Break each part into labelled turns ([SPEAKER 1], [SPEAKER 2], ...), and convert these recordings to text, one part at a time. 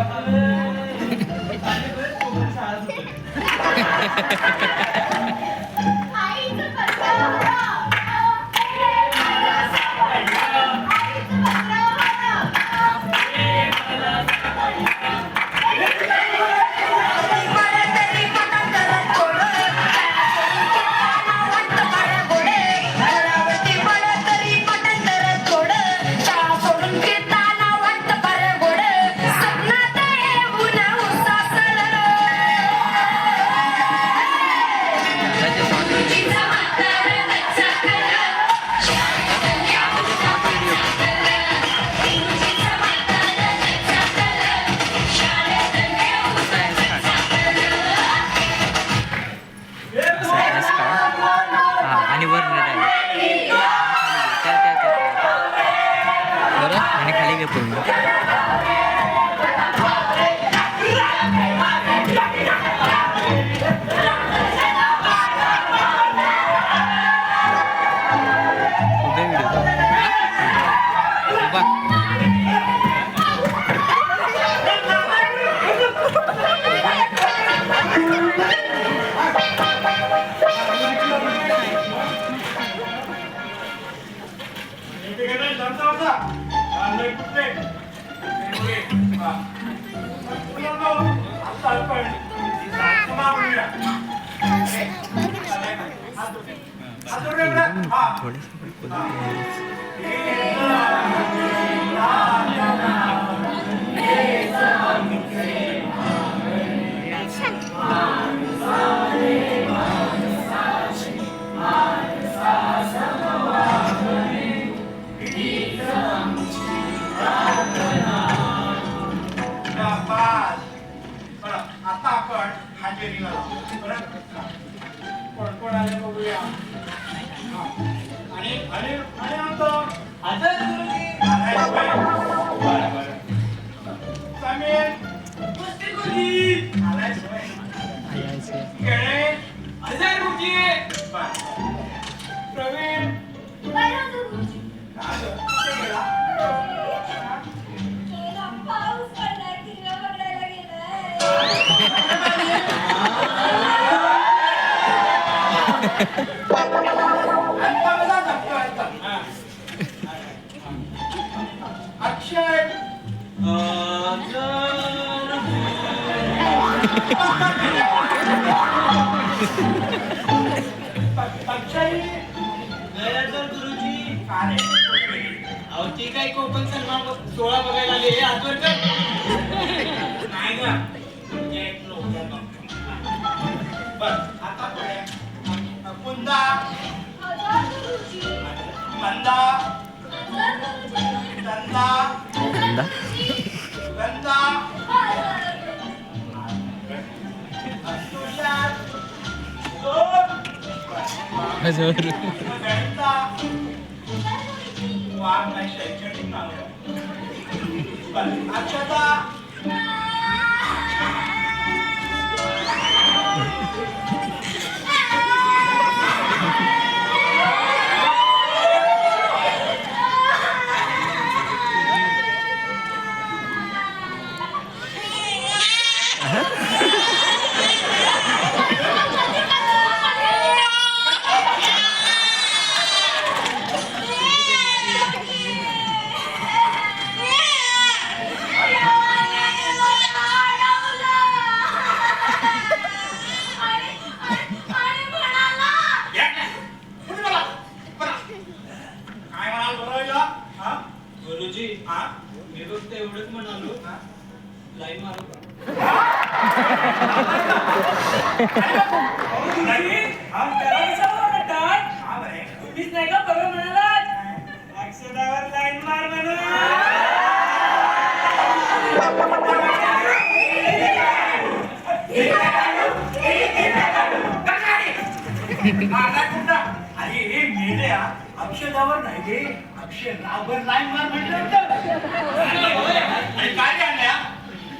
[SPEAKER 1] Ha ha ha ha! 감사합니다. 아, 저희
[SPEAKER 2] 국대 우리 아, 훈련도 아싸 빨리 아, 고마워요. 네, 아, 또, 아, 또 그래 그래. 아, 아, 아, आता काय
[SPEAKER 3] कोकण सन्मान बघायला आले हे आजवर
[SPEAKER 2] नाही का? मंदा गंदा
[SPEAKER 1] हजर
[SPEAKER 2] नाही शैक्षणिक नाव बरं, अक्षता.
[SPEAKER 3] गुरुजी
[SPEAKER 2] हा?
[SPEAKER 3] मी फक्त एवढंच म्हणालो. लाईन मारू
[SPEAKER 2] नाही?
[SPEAKER 3] तुम्हीच नाही का? म्हणालात. अक्षदावर लाईन मार म्हणून.
[SPEAKER 2] अरे हे मेल्या नाही रे. अक्षरावर लाईन मार म्हटलं होतं. आणि काय रे आणल्या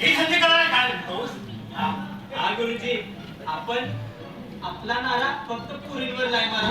[SPEAKER 2] ही संधी करायला काय म्हणतोस?
[SPEAKER 3] हा, गुरुजी आपण आपला नारा फक्त पुरींवर लाईन मारा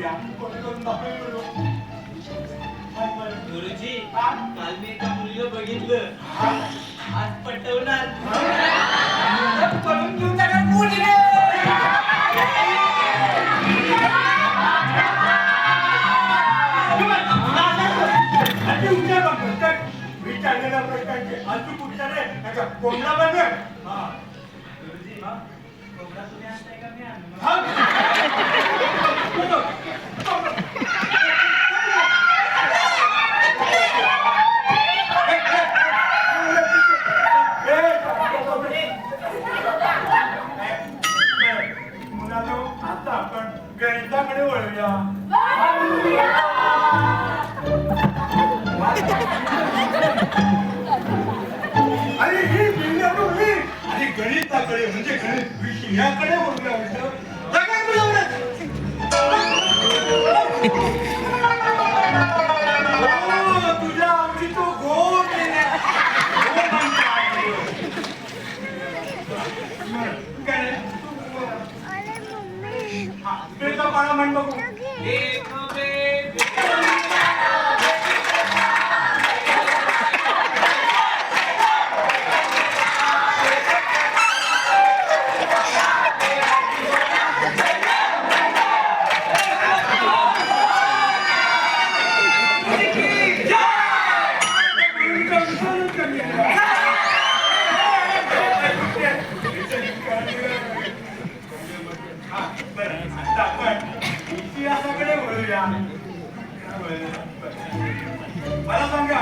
[SPEAKER 2] करूया कोणी करून करू?
[SPEAKER 3] गुरुजी? काल मी एका मुलीला बघितलं? आज पटवणार? पळून घेऊन जाणार
[SPEAKER 2] प्रश्नांचे अचूक उत्तर आहे कोंबडा बनवेल. हा.
[SPEAKER 3] गुरुजी कोंबडा तुम्ही आणताय का मी आणू
[SPEAKER 2] मला सांगा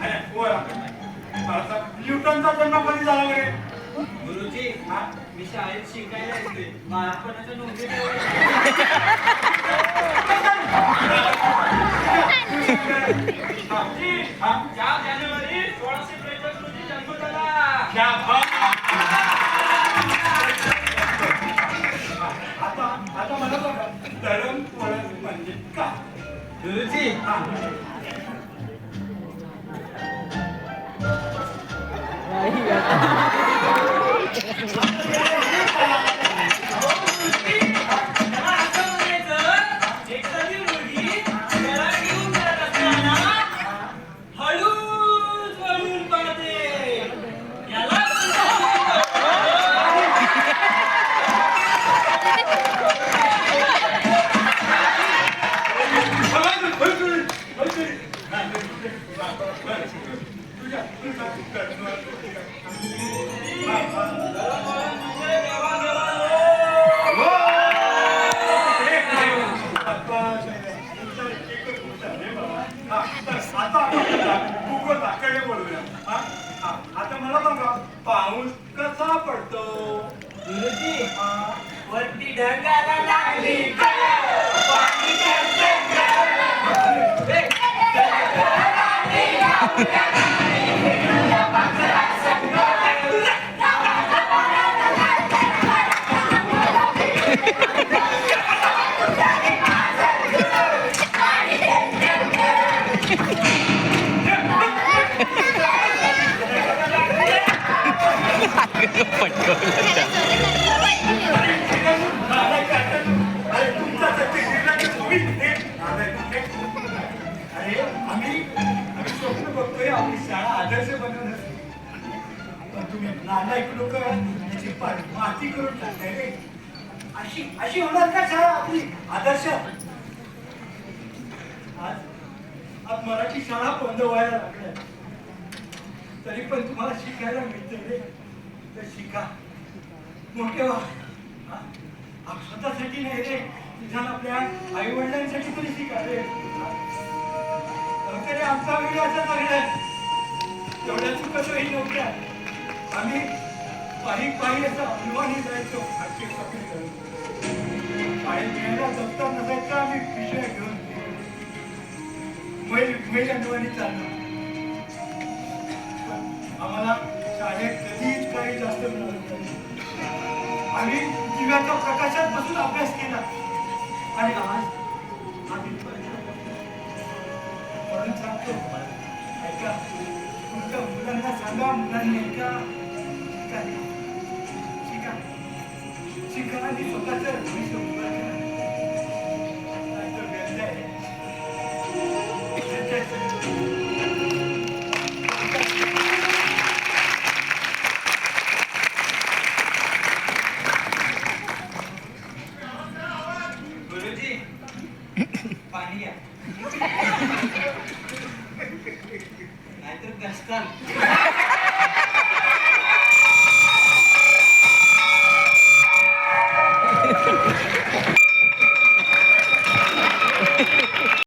[SPEAKER 2] अरे न्यूटनचा जन्म कधी झाला वगैरे
[SPEAKER 3] गुरुजी
[SPEAKER 2] हा?
[SPEAKER 3] मी शाळेत शिकायला येते बाळपणाच्या नोंदी चार जानेवारी सोळाशे त्रेचाळीस रोजी जन्म झाला
[SPEAKER 2] आता आता मला बघा धरम वळण म्हणजे काय
[SPEAKER 3] गुरुजी
[SPEAKER 2] हा. तुम्ही लोक त्याची माती करून टाकते रे. अशी अशी होणार का शाळा आपली? आदर्श. आज आज मराठी शाळा बंद व्हायला लागल्या. तरी पण तुम्हाला शिकायला मिळते रे. तर शिका. मोठे व्हा. स्वतःसाठी नाही रे. निदान आपल्या आई वडिलांसाठी तरी शिका रे. आमचा वेळ असा लागलाय तेवढ्या चुकतही नव्हत्या. आम्ही पायी पायी असं अभिमानी जायचो आजची सगळी करून. मिळायला दप्तर नसायचा आम्ही पिशव्या घेऊन मैल मैल अंडवानी चालणार आम्हाला शाळेत कधीच काही जास्त मिळालं आम्ही दिव्याच्या प्रकाशात बसून अभ्यास केला. आणि आज आम्ही इथपर्यंत म्हणून सांगतो ऐका तुमच्या मुलांना सांगा मुलांनी ऐका. शिका शिका शिका आणि स्वतःचं